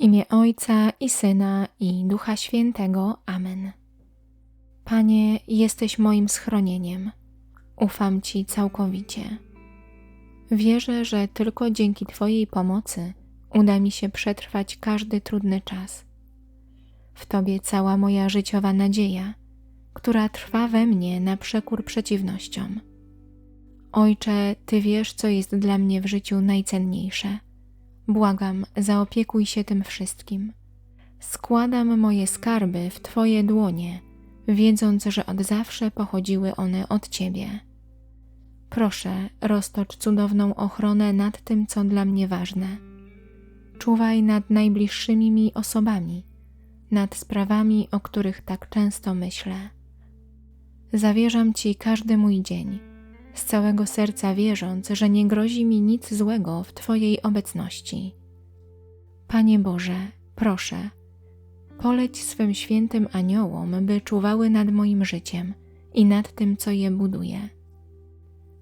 imię Ojca i Syna i Ducha Świętego. Amen. Panie, jesteś moim schronieniem. Ufam Ci całkowicie. Wierzę, że tylko dzięki Twojej pomocy uda mi się przetrwać każdy trudny czas. W Tobie cała moja życiowa nadzieja, która trwa we mnie na przekór przeciwnościom. Ojcze, Ty wiesz, co jest dla mnie w życiu najcenniejsze. Błagam, zaopiekuj się tym wszystkim. Składam moje skarby w Twoje dłonie, wiedząc, że od zawsze pochodziły one od Ciebie. Proszę, roztocz cudowną ochronę nad tym, co dla mnie ważne. Czuwaj nad najbliższymi mi osobami, nad sprawami, o których tak często myślę. Zawierzam Ci każdy mój dzień, z całego serca wierząc, że nie grozi mi nic złego w Twojej obecności. Panie Boże, proszę, poleć swym świętym aniołom, by czuwały nad moim życiem i nad tym, co je buduje.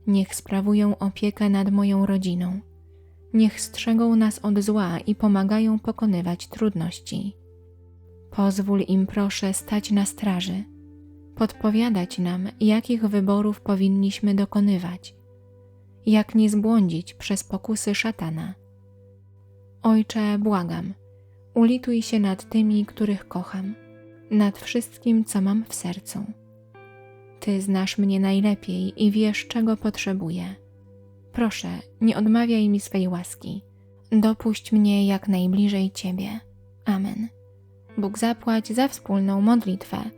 Niech sprawują opiekę nad moją rodziną. Niech strzegą nas od zła i pomagają pokonywać trudności. Pozwól im, proszę, stać na straży, podpowiadać nam, jakich wyborów powinniśmy dokonywać, jak nie zbłądzić przez pokusy szatana. Ojcze, błagam, ulituj się nad tymi, których kocham, nad wszystkim, co mam w sercu. Ty znasz mnie najlepiej i wiesz, czego potrzebuję. Proszę, nie odmawiaj mi swej łaski. Dopuść mnie jak najbliżej Ciebie. Amen. Bóg zapłać za wspólną modlitwę.